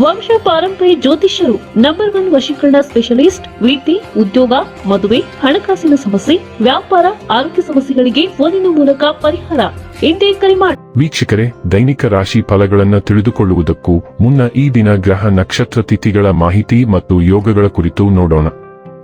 ವಂಶ ಪಾರಂಪರ್ಯ ಜ್ಯೋತಿಷ್ಯರು ನಂಬರ್ ಒನ್ ವಶೀಕರಣ ಸ್ಪೆಷಲಿಸ್ಟ್ ವೃತ್ತಿ ಉದ್ಯೋಗ, ಮದುವೆ, ಹಣಕಾಸಿನ ಸಮಸ್ಯೆ, ವ್ಯಾಪಾರ, ಆರೋಗ್ಯ ಸಮಸ್ಯೆಗಳಿಗೆ ಫೋನಿನ ಮೂಲಕ ಪರಿಹಾರ. ಇಂದೇ ಕರೆ ಮಾಡಿ ವೀಕ್ಷಕರೇ, ದೈನಿಕ ರಾಶಿ ಫಲಗಳನ್ನು ತಿಳಿದುಕೊಳ್ಳುವುದಕ್ಕೂ ಮುನ್ನ ಈ ದಿನ ಗ್ರಹ ನಕ್ಷತ್ರ ತಿಥಿಗಳ ಮಾಹಿತಿ ಮತ್ತು ಯೋಗಗಳ ಕುರಿತು ನೋಡೋಣ.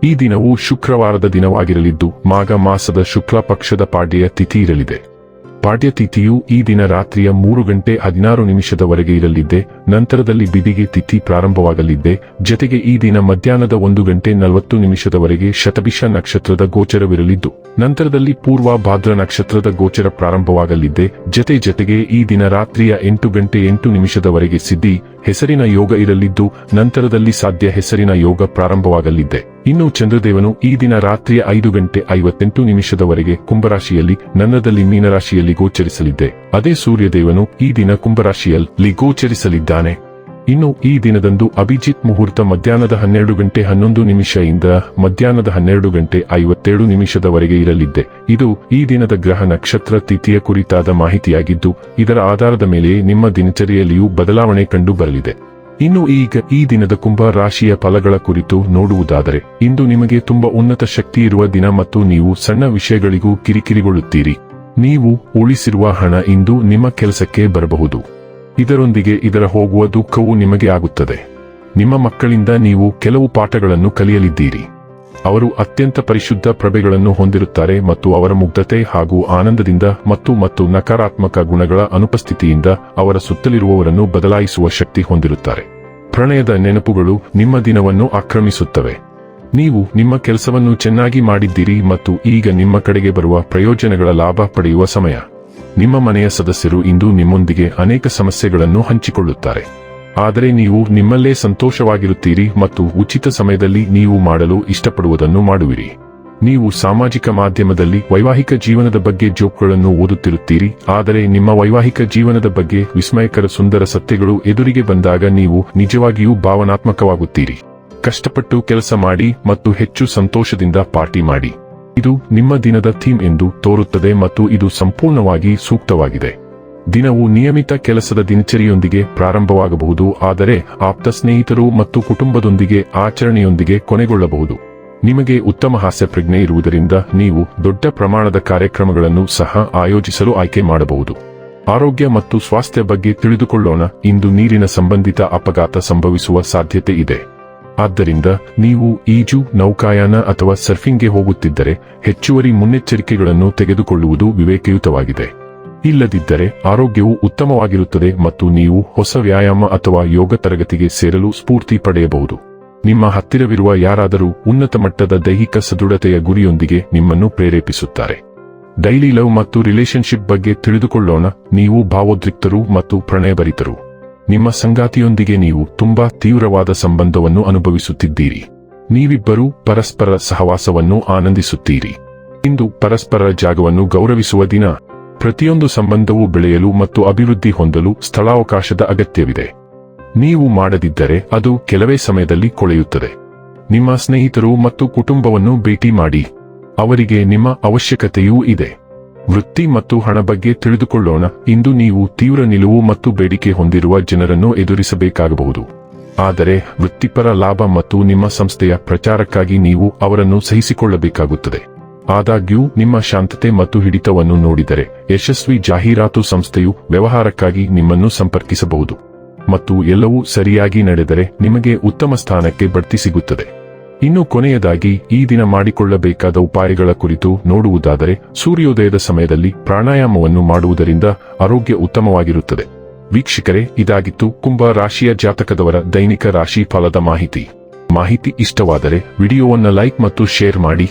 ಈ ದಿನವು ಶುಕ್ರವಾರದ ದಿನವಾಗಿರಲಿದ್ದು, ಮಾಘ ಮಾಸದ ಶುಕ್ಲ ಪಕ್ಷದ ಪಾಡ್ಯ ತಿಥಿ ಇರಲಿದೆ. ಪಾಡ್ಯ ತಿಥಿಯು ಈ ದಿನ ರಾತ್ರಿಯ ಮೂರು ಗಂಟೆ ಹದಿನಾರು ನಿಮಿಷದವರೆಗೆ ಇರಲಿದ್ದೆ, ನಂತರದಲ್ಲಿ ಬಿದಿಗೆ ತಿಥಿ ಪ್ರಾರಂಭವಾಗಲಿದ್ದೆ, ಜತೆಗೆ ಈ ದಿನ ಮಧ್ಯಾಹ್ನದ ಒಂದು ಗಂಟೆ ನಲವತ್ತು ನಿಮಿಷದವರೆಗೆ ಶತಭಿಷ ನಕ್ಷತ್ರದ ಗೋಚರವಿರಲಿದ್ದು, ನಂತರದಲ್ಲಿ ಪೂರ್ವ ಭಾದ್ರ ನಕ್ಷತ್ರದ ಗೋಚರ ಪ್ರಾರಂಭವಾಗಲಿದ್ದೆ, ಜತೆ ಜತೆಗೆ ಈ ದಿನ ರಾತ್ರಿಯ ಎಂಟು ಗಂಟೆ ಎಂಟು ನಿಮಿಷದವರೆಗೆ ಸಿದ್ಧಿ, ಹೆಸರಿನ ಯೋಗ ಇರಲಿದ್ದು, ನಂತರದಲ್ಲಿ ಸಾಧ್ಯ ಹೆಸರಿನ ಯೋಗ ಪ್ರಾರಂಭವಾಗಲಿದ್ದೆ. ಇನ್ನು ಚಂದ್ರದೇವನು ಈ ದಿನ ರಾತ್ರಿಯ ಐದು ಗಂಟೆ ಐವತ್ತೆಂಟು ನಿಮಿಷದವರೆಗೆ ಕುಂಭರಾಶಿಯಲ್ಲಿ ನನ್ನದಲ್ಲಿ ಮೀನರಾಶಿಯಲ್ಲಿ ಗೋಚರಿಸಲಿದ್ದೆ. ಅದೇ ಸೂರ್ಯದೇವನು ಈ ದಿನ ಕುಂಭರಾಶಿಯಲ್ಲಿ ಗೋಚರಿಸಲಿದ್ದಾನೆ. ಇನ್ನು ಈ ದಿನದಂದು ಅಭಿಜಿತ್ ಮುಹೂರ್ತ ಮಧ್ಯಾಹ್ನದ ಹನ್ನೆರಡು ಗಂಟೆ ಹನ್ನೊಂದು ನಿಮಿಷದಿಂದ ಮಧ್ಯಾಹ್ನದ ಹನ್ನೆರಡು ಗಂಟೆ ಐವತ್ತೇಳು ನಿಮಿಷದವರೆಗೆ ಇರಲಿದ್ದೆ. ಇದು ಈ ದಿನದ ಗ್ರಹ ನಕ್ಷತ್ರ ತಿಥಿಯ ಕುರಿತಾದ ಮಾಹಿತಿಯಾಗಿದ್ದು, ಇದರ ಆಧಾರದ ಮೇಲೆ ನಿಮ್ಮ ದಿನಚರಿಯಲ್ಲಿಯೂ ಬದಲಾವಣೆ ಕಂಡು ಬರಲಿದೆ ಇನ್ನು ಈಗ ಈ ದಿನದ ಕುಂಭ ರಾಶಿಯ ಫಲಗಳ ಕುರಿತು ನೋಡುವುದಾದರೆ, ಇಂದು ನಿಮಗೆ ತುಂಬಾ ಉನ್ನತ ಶಕ್ತಿ ಇರುವ ದಿನ ಮತ್ತು ನೀವು ಸಣ್ಣ ವಿಷಯಗಳಿಗೂ ಕಿರಿಕಿರಿಗೊಳ್ಳುತ್ತೀರಿ. ನೀವು ಉಳಿಸಿರುವ ಹಣ ಇಂದು ನಿಮ್ಮ ಕೆಲಸಕ್ಕೆ ಬರಬಹುದು. ಇದರೊಂದಿಗೆ ಇದರ ಹೋಗುವ ದುಃಖವು ನಿಮಗೆ ಆಗುತ್ತದೆ. ನಿಮ್ಮ ಮಕ್ಕಳಿಂದ ನೀವು ಕೆಲವು ಪಾಠಗಳನ್ನು ಕಲಿಯಲಿದ್ದೀರಿ. ಅವರು ಅತ್ಯಂತ ಪರಿಶುದ್ಧ ಪ್ರಭೆಗಳನ್ನು ಹೊಂದಿರುತ್ತಾರೆ ಮತ್ತು ಅವರ ಮುಗ್ಧತೆ ಹಾಗೂ ಆನಂದದಿಂದ ಮತ್ತು ಮತ್ತು ನಕಾರಾತ್ಮಕ ಗುಣಗಳ ಅನುಪಸ್ಥಿತಿಯಿಂದ ಅವರ ಸುತ್ತಲಿರುವವರನ್ನು ಬದಲಾಯಿಸುವ ಶಕ್ತಿ ಹೊಂದಿರುತ್ತಾರೆ. ಪ್ರಣಯದ ನೆನಪುಗಳು ನಿಮ್ಮ ದಿನವನ್ನು ಆಕ್ರಮಿಸುತ್ತವೆ. ನೀವು ನಿಮ್ಮ ಕೆಲಸವನ್ನು ಚೆನ್ನಾಗಿ ಮಾಡಿದ್ದೀರಿ ಮತ್ತು ಈಗ ನಿಮ್ಮ ಕಡೆಗೆ ಬರುವ ಪ್ರಯೋಜನಗಳ ಲಾಭ ಪಡೆಯುವ ಸಮಯ. ನಿಮ್ಮ ಮನೆಯ ಸದಸ್ಯರು ಇಂದು ನಿಮ್ಮೊಂದಿಗೆ ಅನೇಕ ಸಮಸ್ಯೆಗಳನ್ನು ಹಂಚಿಕೊಳ್ಳುತ್ತಾರೆ. ಆದರೆ ನೀವು ನಿಮ್ಮಲ್ಲೇ ಸಂತೋಷವಾಗಿರುತ್ತೀರಿ ಮತ್ತು ಉಚಿತ ಸಮಯದಲ್ಲಿ ನೀವು ಮಾಡಲು ಇಷ್ಟಪಡುವುದನ್ನು ಮಾಡುವಿರಿ. ನೀವು ಸಾಮಾಜಿಕ ಮಾಧ್ಯಮದಲ್ಲಿ ವೈವಾಹಿಕ ಜೀವನದ ಬಗ್ಗೆ ಜೋಕ್ಗಳನ್ನು ಓದುತ್ತಿರುತ್ತೀರಿ, ಆದರೆ ನಿಮ್ಮ ವೈವಾಹಿಕ ಜೀವನದ ಬಗ್ಗೆ ವಿಸ್ಮಯಕರ ಸುಂದರ ಸತ್ಯಗಳು ಎದುರಿಗೆ ಬಂದಾಗ ನೀವು ನಿಜವಾಗಿಯೂ ಭಾವನಾತ್ಮಕವಾಗುತ್ತೀರಿ. ಕಷ್ಟಪಟ್ಟು ಕೆಲಸ ಮಾಡಿ ಮತ್ತು ಹೆಚ್ಚು ಸಂತೋಷದಿಂದ ಪಾರ್ಟಿ ಮಾಡಿ. ಇದು ನಿಮ್ಮ ದಿನದ ಥೀಮ್ ಎಂದು ತೋರುತ್ತದೆ ಮತ್ತು ಇದು ಸಂಪೂರ್ಣವಾಗಿ ಸೂಕ್ತವಾಗಿದೆ. ದಿನವು ನಿಯಮಿತ ಕೆಲಸದ ದಿನಚರಿಯೊಂದಿಗೆ ಪ್ರಾರಂಭವಾಗಬಹುದು, ಆದರೆ ಆಪ್ತ ಸ್ನೇಹಿತರು ಮತ್ತು ಕುಟುಂಬದೊಂದಿಗೆ ಆಚರಣೆಯೊಂದಿಗೆ ಕೊನೆಗೊಳ್ಳಬಹುದು. ನಿಮಗೆ ಉತ್ತಮ ಹಾಸ್ಯ ಪ್ರಜ್ಞೆ ಇರುವುದರಿಂದ ನೀವು ದೊಡ್ಡ ಪ್ರಮಾಣದ ಕಾರ್ಯಕ್ರಮಗಳನ್ನು ಸಹ ಆಯೋಜಿಸಲು ಆಯ್ಕೆ ಮಾಡಬಹುದು. ಆರೋಗ್ಯ ಮತ್ತು ಸ್ವಾಸ್ಥ್ಯ ಬಗ್ಗೆ ತಿಳಿದುಕೊಳ್ಳೋಣ, ಇಂದು ನೀರಿನ ಸಂಬಂಧಿತ ಅಪಘಾತ ಸಂಭವಿಸುವ ಸಾಧ್ಯತೆ ಇದೆ. ಆದ್ದರಿಂದ ನೀವು ಈಜು, ನೌಕಾಯಾನ ಅಥವಾ ಸರ್ಫಿಂಗ್ಗೆ ಹೋಗುತ್ತಿದ್ದರೆ ಹೆಚ್ಚುವರಿ ಮುನ್ನೆಚ್ಚರಿಕೆಗಳನ್ನು ತೆಗೆದುಕೊಳ್ಳುವುದು ವಿವೇಕಯುತವಾಗಿದೆ. ಇಲ್ಲದಿದ್ದರೆ ಆರೋಗ್ಯವು ಉತ್ತಮವಾಗಿರುತ್ತದೆ ಮತ್ತು ನೀವು ಹೊಸ ವ್ಯಾಯಾಮ ಅಥವಾ ಯೋಗ ತರಗತಿಗೆ ಸೇರಲು ಸ್ಫೂರ್ತಿ ಪಡೆಯಬಹುದು. ನಿಮ್ಮ ಹತ್ತಿರವಿರುವ ಯಾರಾದರೂ ಉನ್ನತ ಮಟ್ಟದ ದೈಹಿಕ ಸದೃಢತೆಯ ಗುರಿಯೊಂದಿಗೆ ನಿಮ್ಮನ್ನು ಪ್ರೇರೇಪಿಸುತ್ತಾರೆ. ಡೈಲಿ ಲವ್ ಮತ್ತು ರಿಲೇಶನ್ಶಿಪ್ ಬಗ್ಗೆ ತಿಳಿದುಕೊಳ್ಳೋಣ, ನೀವು ಭಾವೋದ್ರಿಕ್ತರು ಮತ್ತು ಪ್ರಣಯಭರಿತರು. ನಿಮ್ಮ ಸಂಗಾತಿಯೊಂದಿಗೆ ನೀವು ತುಂಬಾ ತೀವ್ರವಾದ ಸಂಬಂಧವನ್ನು ಅನುಭವಿಸುತ್ತಿದ್ದೀರಿ. ನೀವಿಬ್ಬರೂ ಪರಸ್ಪರ ಸಹವಾಸವನ್ನು ಆನಂದಿಸುತ್ತೀರಿ. ಇಂದು ಪರಸ್ಪರ ಜಾಗವನ್ನು ಗೌರವಿಸುವ ದಿನ. ಪ್ರತಿಯೊಂದು ಸಂಬಂಧವು ಬೆಳೆಯಲು ಮತ್ತು ಅಭಿವೃದ್ಧಿ ಹೊಂದಲು ಸ್ಥಳಾವಕಾಶದ ಅಗತ್ಯವಿದೆ. ನೀವು ಮಾಡದಿದ್ದರೆ ಅದು ಕೆಲವೇ ಸಮಯದಲ್ಲಿ ಕೊಳೆಯುತ್ತದೆ. ನಿಮ್ಮ ಸ್ನೇಹಿತರು ಮತ್ತು ಕುಟುಂಬವನ್ನು ಭೇಟಿ ಮಾಡಿ. ಅವರಿಗೆ ನಿಮ್ಮ ಅವಶ್ಯಕತೆಯೂ ಇದೆ. ವೃತ್ತಿ ಮತ್ತು ಹಣ ಬಗ್ಗೆ ತಿಳಿದುಕೊಳ್ಳೋಣ. ಇಂದು ನೀವು ತೀವ್ರ ನಿಲುವು ಮತ್ತು ಬೇಡಿಕೆ ಹೊಂದಿರುವ ಜನರನ್ನು ಎದುರಿಸಬೇಕಾಗಬಹುದು. ಆದರೆ ವೃತ್ತಿಪರ ಲಾಭ ಮತ್ತು ನಿಮ್ಮ ಸಂಸ್ಥೆಯ ಪ್ರಚಾರಕ್ಕಾಗಿ ನೀವು ಅವರನ್ನು ಸಹಿಸಿಕೊಳ್ಳಬೇಕಾಗುತ್ತದೆ. ಆದಾಗ್ಯೂ, ನಿಮ್ಮ ಶಾಂತತೆ ಮತ್ತು ಹಿಡಿತವನ್ನು ನೋಡಿದರೆ, ಯಶಸ್ವಿ ಜಾಹೀರಾತು ಸಂಸ್ಥೆಯು ವ್ಯವಹಾರಕ್ಕಾಗಿ ನಿಮ್ಮನ್ನು ಸಂಪರ್ಕಿಸಬಹುದು. ಮತ್ತು ಎಲ್ಲವೂ ಸರಿಯಾಗಿ ನಡೆದರೆ, ನಿಮಗೆ ಉತ್ತಮ ಸ್ಥಾನಕ್ಕೆ ಬಡ್ತಿ ಸಿಗುತ್ತದೆ. ಇನ್ನು ಕೊನೆಯದಾಗಿ, ಈ ದಿನ ಮಾಡಿಕೊಳ್ಳಬೇಕಾದ ಉಪಾಯಗಳ ಕುರಿತು ನೋಡುವುದಾದರೆ, ಸೂರ್ಯೋದಯದ ಸಮಯದಲ್ಲಿ ಪ್ರಾಣಾಯಾಮವನ್ನು ಮಾಡುವುದರಿಂದ ಆರೋಗ್ಯ ಉತ್ತಮವಾಗಿರುತ್ತದೆ. ವೀಕ್ಷಕರೇ, ಇದಾಗಿತ್ತು ಕುಂಭ ರಾಶಿಯ ಜಾತಕದವರ ದೈನಿಕ ರಾಶಿ ಫಲದ ಮಾಹಿತಿ. ಮಾಹಿತಿ ಇಷ್ಟವಾದರೆ, ವಿಡಿಯೋವನ್ನು ಲೈಕ್ ಮತ್ತು ಶೇರ್ ಮಾಡಿ.